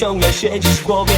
ciągle siedzisz w głowie.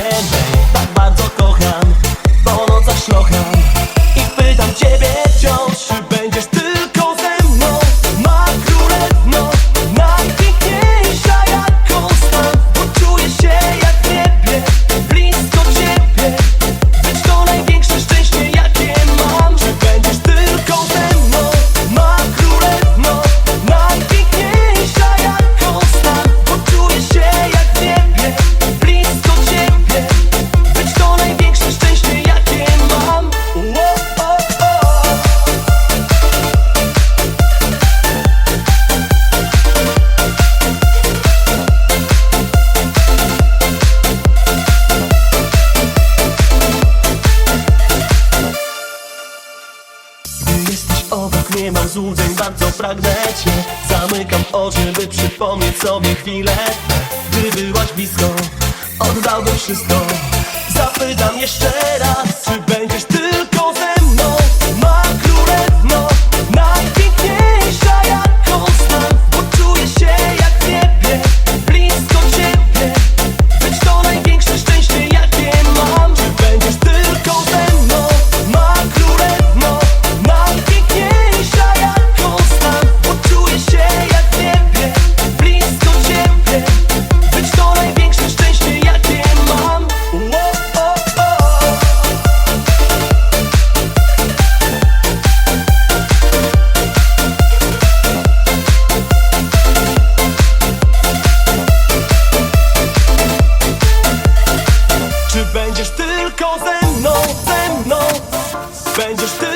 zapytam jeszcze raz, Ben ty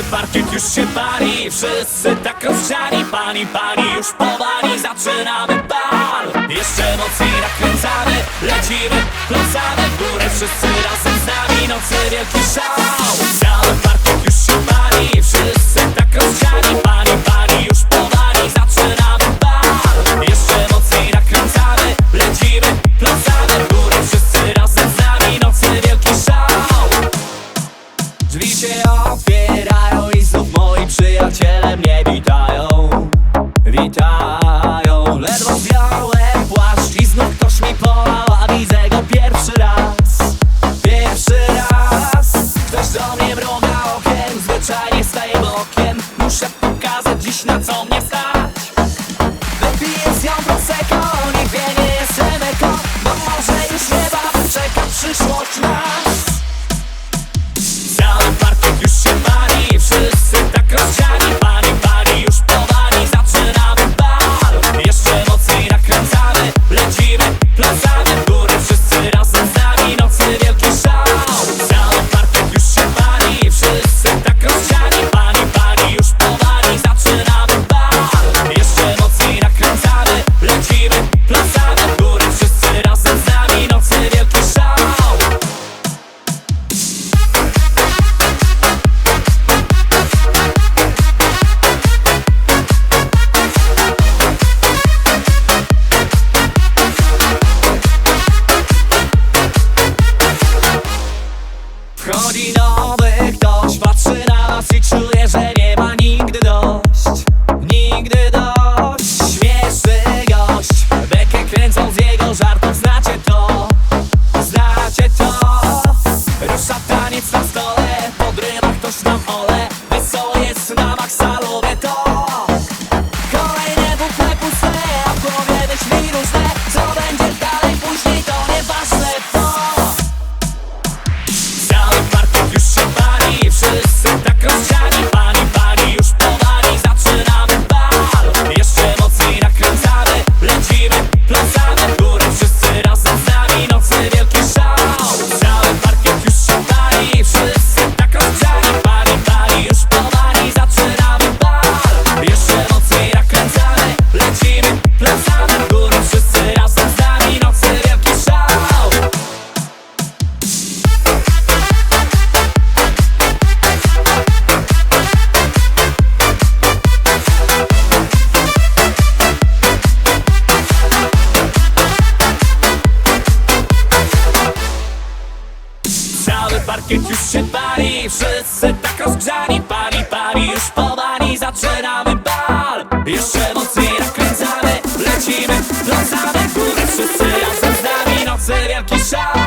Cały parkiet już się pali. Wszyscy tak rozgrzani Pani, pani już powali Zaczynamy bal. Jeszcze mocniej nakręcamy Lecimy, pląsamy w górę Wszyscy razem z nami. Nocy wielki szał. Cały parkiet już się pali. Wszyscy tak rozgrzani Pani, pani wielki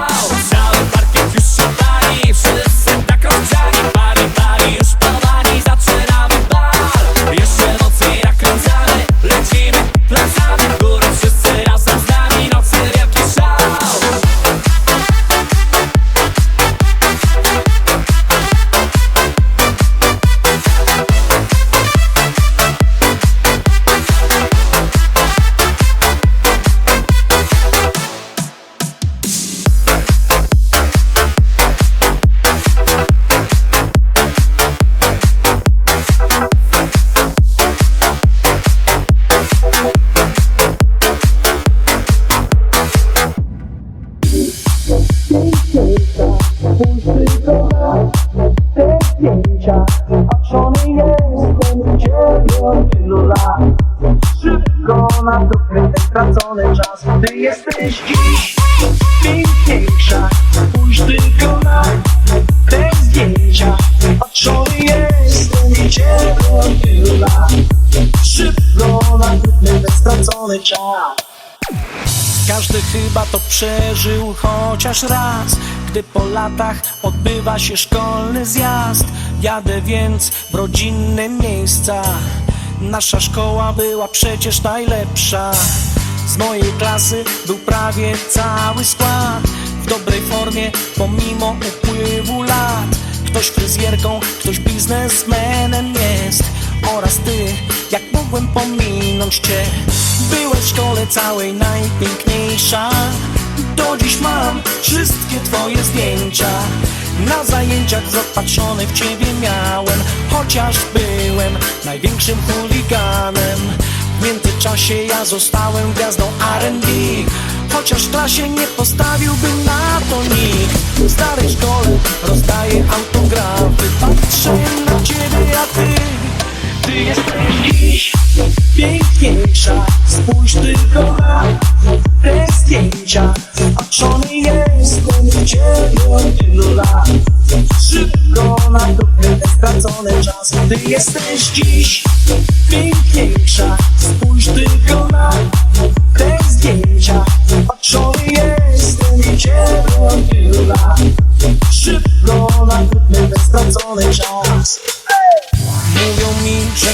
te zdjęcia Patrzony jestem ciebie od tylu lat Szybko nadrobię ten stracony czas Ty jesteś dziś piękniejsza Spójrz tylko na te zdjęcia Patrzony jestem ciebie od tylu lat Szybko nadrobię ten stracony czas każdy chyba to przeżył chociaż raz Gdy po latach odbywa się szkolny zjazd. Jadę więc w rodzinne miejsca. Nasza szkoła była przecież najlepsza. Z mojej klasy był prawie cały skład. W dobrej formie pomimo upływu lat. Ktoś fryzjerką, ktoś biznesmenem Oraz ty, jak mogłem pominąć cię? Byłeś w szkole całej najpiękniejsza. Do dziś mam wszystkie twoje zdjęcia. Na zajęciach zapatrzony w ciebie miałem. Chociaż byłem największym chuliganem. W międzyczasie ja zostałem gwiazdą R&B Chociaż w klasie nie postawiłbym na to nikt. W starej szkole rozdaję autografy. Patrzę na ciebie, a ty Ty jesteś dziś piękniejsza. Spójrz tylko na te zdjęcia. Patrzony jestem w ciebie od tylu lat? Szybko nadrobię ten stracony czas. Ty jesteś dziś piękniejsza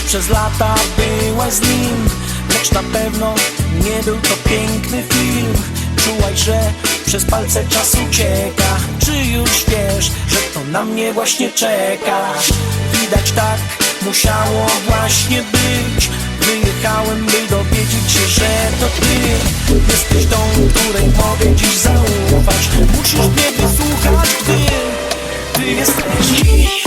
przez lata byłaś z nim Lecz na pewno nie był to piękny film. Czułaś, że przez palce czas ucieka. Czy już wiesz, że to na mnie właśnie czeka? Widać tak musiało właśnie być. Wyjechałem, by dowiedzieć się, że to ty. Jesteś tą, której mogę dziś zaufać. Musisz mnie wysłuchać, gdy ty jesteś dziś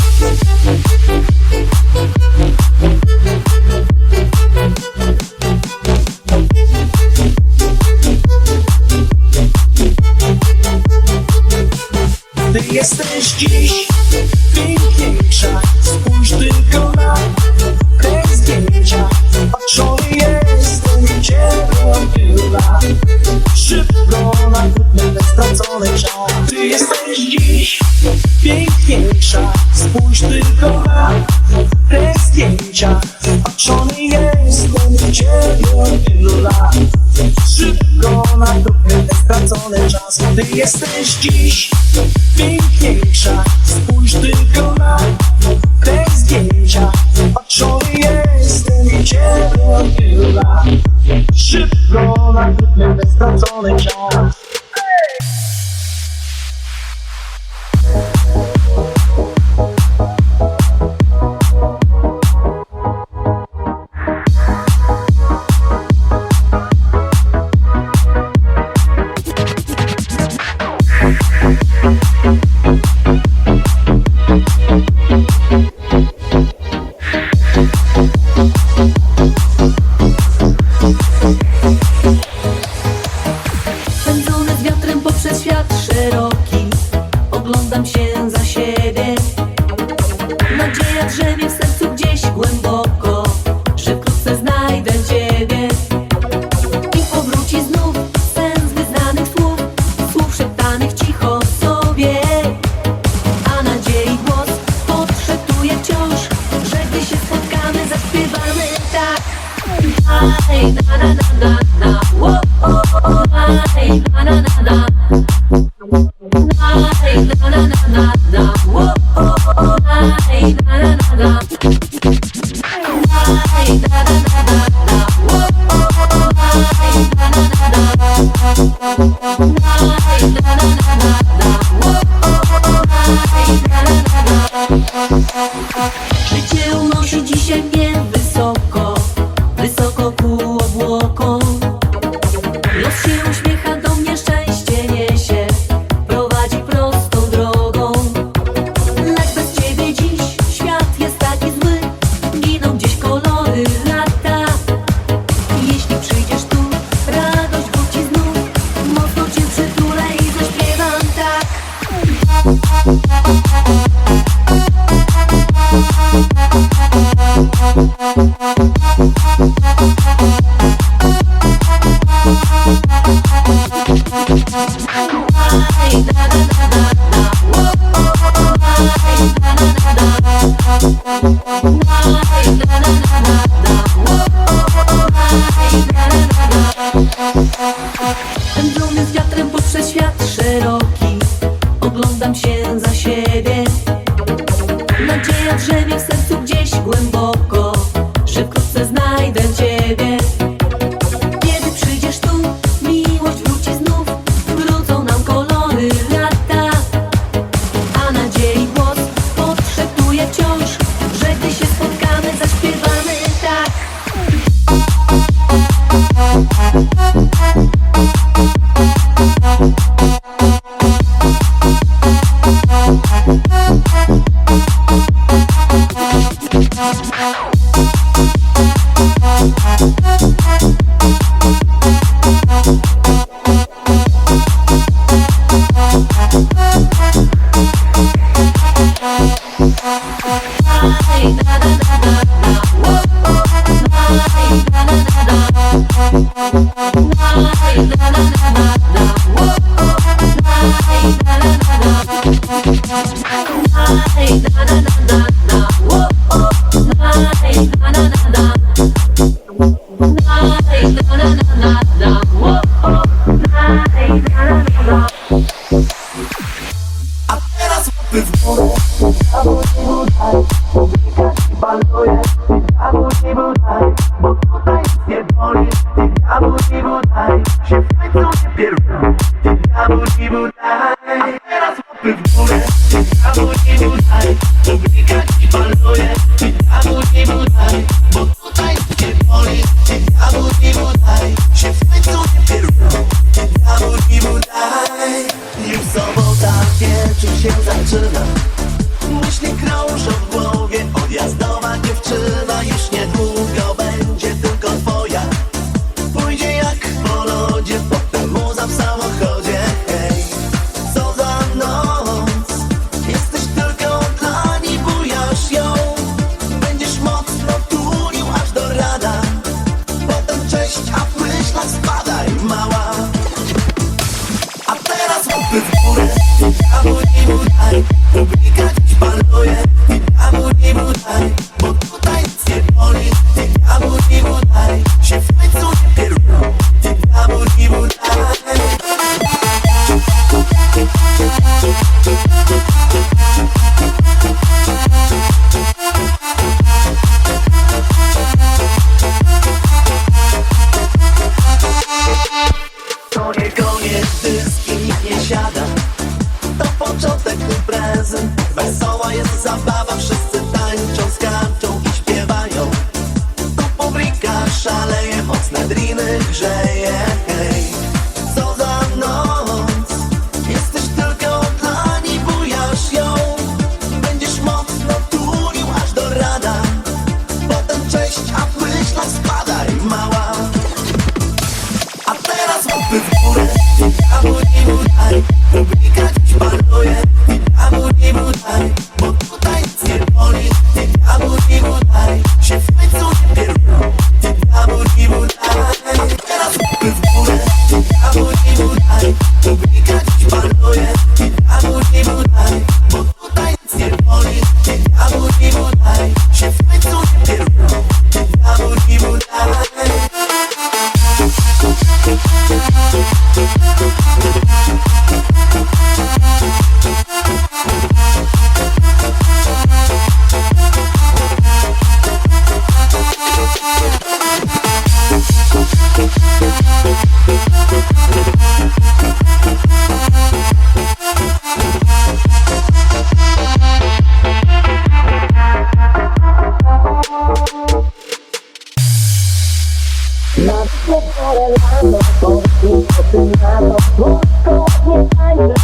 Szybko nadrobię ten stracony czas Pędzony I'm not już to ty na to, bo to nie tańczy,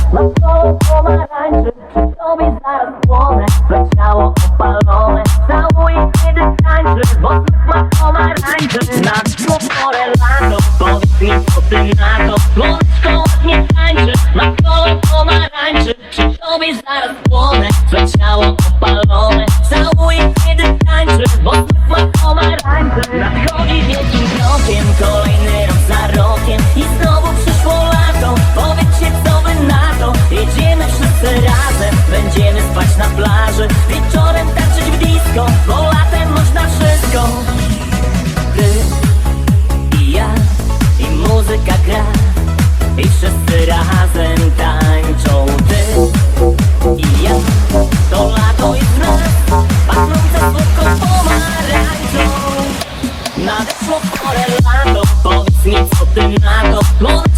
mi co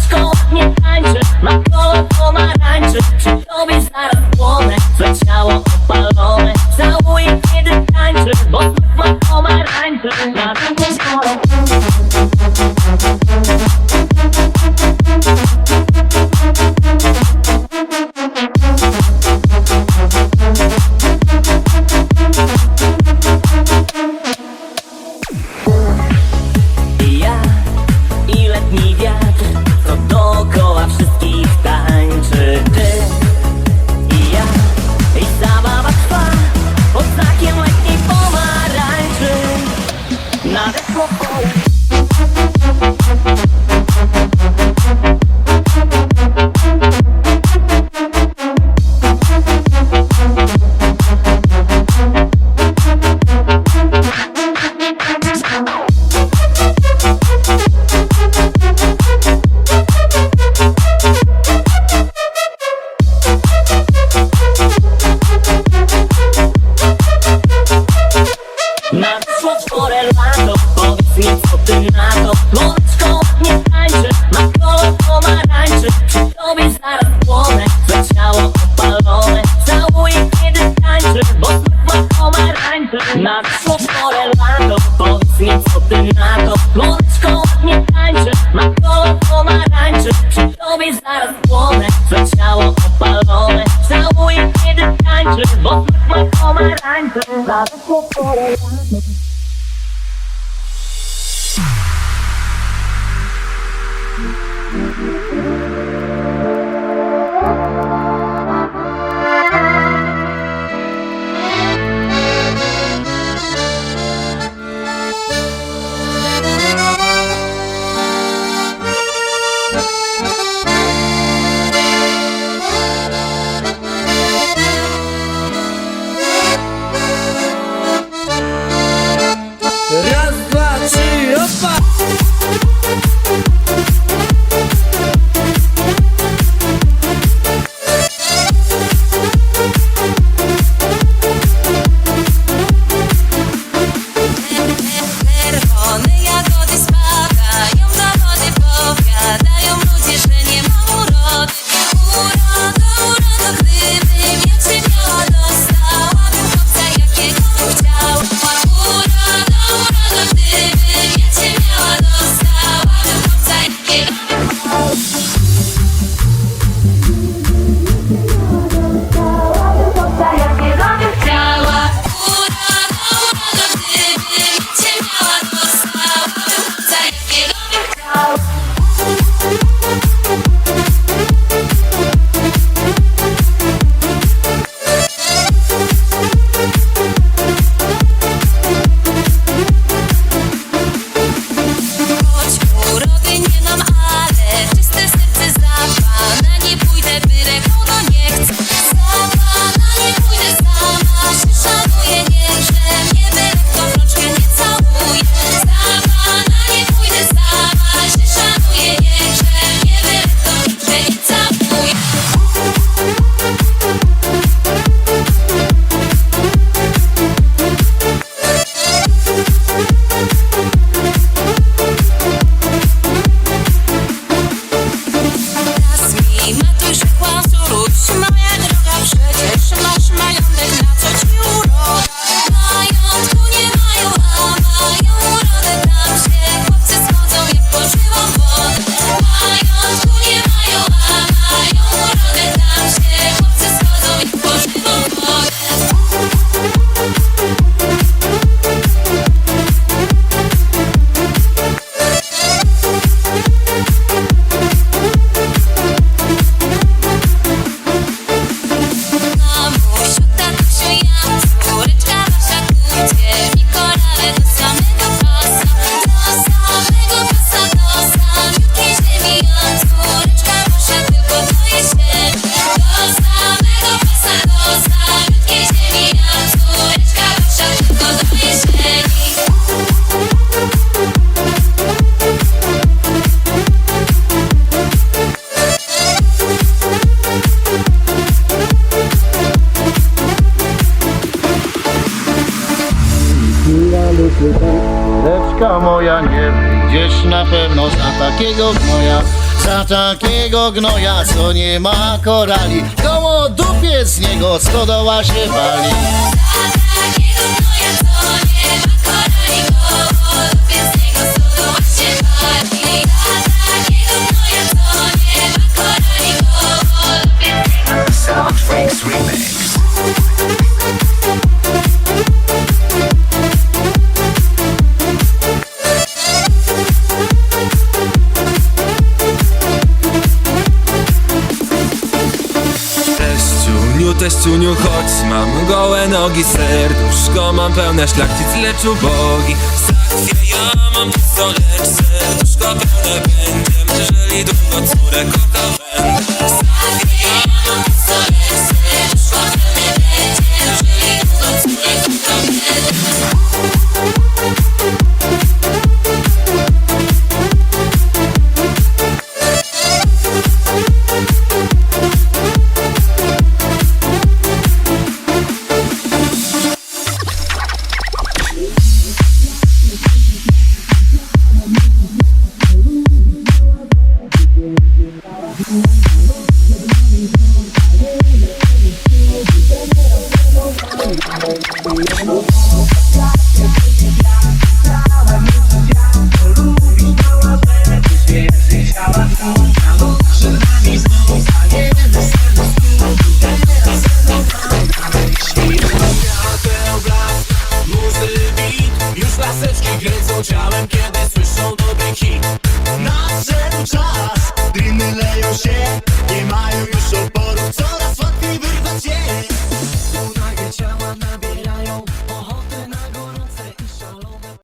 Flott co nie ma korali. Koło dupie z niego stodoła się wali. Takiego gnoja, Teściuniu, chodź Mam gołe nogi, serduszko Mam pełne szlachcic, lecz ubogi Zachwie ja mam co lecz Serduszko pełne będzie Jeżeli długo córę kocha będę. Zachwie ja mam co